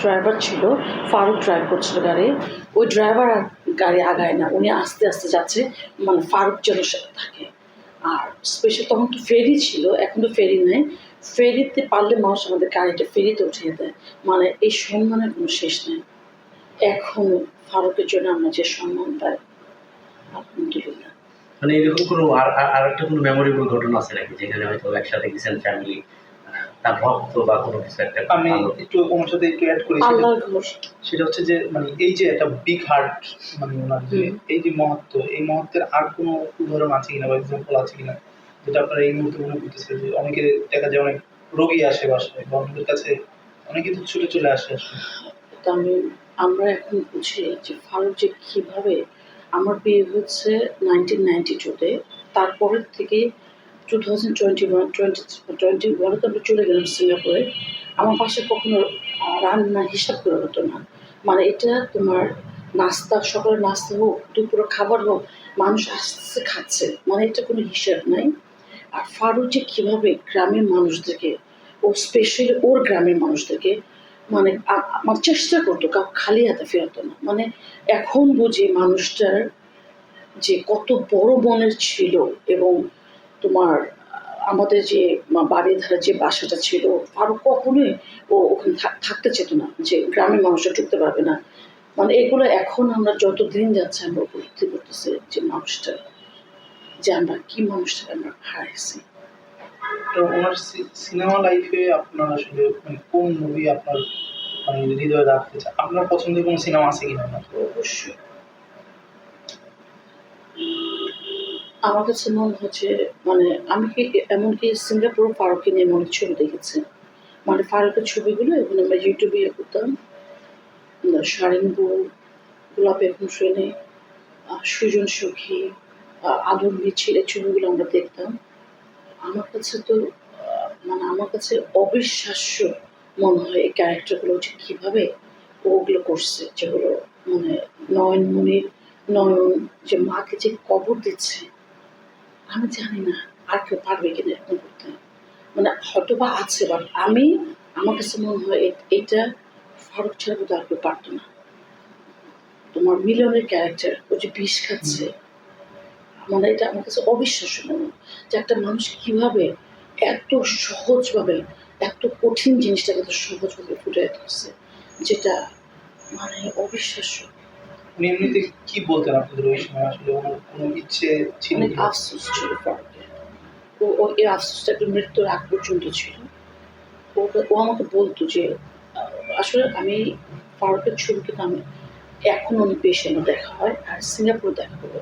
Driver ছিল, Faruk drive করছিল গাড়ি। ওই ড্রাইভার গাড়ি আগায় না, উনি আস্তে আস্তে যাচ্ছে মানে ফারুক যেন সাথে থাকে। আর স্পেশাল তখন তো ফেরি ছিল, এখন তো ফেরি নেই। ফেরিতে পারলে মানুষ আমাদের গাড়িটা ফেরিতে উঠিয়ে দেয়। মানে এই সম্মানের কোনো শেষ নেই। এখনও ফারুকের জন্য আমরা যে সম্মান পাই, আলহামদুলিল্লাহ। মানে এরকম কোনো আর- আর একটা কোনো মেমোরেবল ঘটনা আছে নাকি, যেখানে হয়তো একসাথে গেছেন ফ্যামিলি তার ভক্ত বা কোনো কিছু একটা আমি একটু ওনার সাথে একটু অ্যাড করি সেটা- হচ্ছে যে মানে এই যে একটা বিগ হার্ট মানে ওনার যে এই যে মহত্ব এই মহত্বের আর কোনো উদাহরণ আছে কিনা বা এক্সাম্পল আছে কিনা যেটা আপনারা এই মুহূর্তে মনে করতেছে যে অনেকে দেখা যায় অনেক রোগী আসে বাসায় বা অনেকের কাছে অনেকে তো ছুটে চলে আসে আমি আমরা এখন বুঝি যে ফারুক যে কীভাবে আমার বিয়ে হচ্ছে নাইনটিন নাইনটি টুতে তারপরের থেকে two thousand twenty one twenty twenty ওয়ানে তো চলে গেলাম সিঙ্গাপুরে। আমার পাশে কখনো রান্না হিসাব করে হতো না। মানে এটা তোমার নাস্তা, সকালে নাস্তা হোক, দুপুরে খাবার হোক, মানুষ আস্তে খাচ্ছে। মানে এটা কোনো হিসাব নাই। আর ফারুক যে কীভাবে গ্রামের মানুষদেরকে, ও স্পেশালি ওর গ্রামের মানুষদেরকে মানে আমার চেষ্টা করতো, কাউ খালি হাতে ফেরতো না। মানে এখন বুঝি মানুষটার যে কত বড় মনের ছিল এবং তোমার আমাদের যে বাড়ির ধারে যে বাসাটা ছিল আরও কখনোই ও ওখানে থাক- থাকতে চেত না যে গ্রামের মানুষরা ঢুকতে পারবে না। মানে এগুলো এখন আমরা যত দিন যাচ্ছে আমরা উপলব্ধি করতেছি যে মানুষটা যে আমরা কি মানুষটা আমরা হারাইছি। তো ওনার সিনেমা লাইফে আপনার আসলে মানে কোন মুভি আপনার মানে হৃদয়ে রাখতে চায়? আপনার পছন্দের কোনো সিনেমা আছে কিনা? অবশ্যই। আমার কাছে মনে হচ্ছে মানে আমি কি এমনকি সিঙ্গাপুর ফারুককে নিয়ে অনেক ছবি দেখেছি। মানে ফারুকের ছবিগুলো, এখন আমরা ইউটিউবে ইয়ে করতাম। সারেঙ্গু গোলাপ শ্রেণি সুজন সখী আদর মিছিল, এই ছবিগুলো আমরা দেখতাম। আমার কাছে তো মানে আমার কাছে অবিশ্বাস্য মনে হয় এই ক্যারেক্টারগুলো যে কীভাবে ওগুলো করছে। যেগুলো মানে নয়নমণির নয়ন যে মাকে যে কবর দিচ্ছে আমি জানি না আর কেউ পারবে কিনা এরকম করতে। মানে হয়তো বা আছে বাট আমি, আমার কাছে মনে হয় এটা ফারুক ছাড়া বোধহয় আর কেউ পারতো না। তোমার মিলনের ক্যারেক্টার ও যে বিষ খাচ্ছে মানে এটা আমার কাছে অবিশ্বাস্য মনে যে একটা মানুষ কীভাবে এত সহজভাবে, এত কঠিন জিনিসটাকে সহজভাবে ফুটে তুলছে, যেটা মানে অবিশ্বাস্য। উনি এমনিতে কি বলতেন আপনাদের ওই সময়? আসলে ওনার কোনো ইচ্ছে ছিল অনেক আফসোস ছিল ও ও এই আফসোসটা একটু মৃত্যুর আগ পর্যন্ত ছিল। ও ও আমাকে বলতো যে আসলে আমি ফারুকের ছবি কিন্তু আমি এখন অনেক বেশি আমার দেখা হয় আর সিঙ্গাপুর দেখা হবে।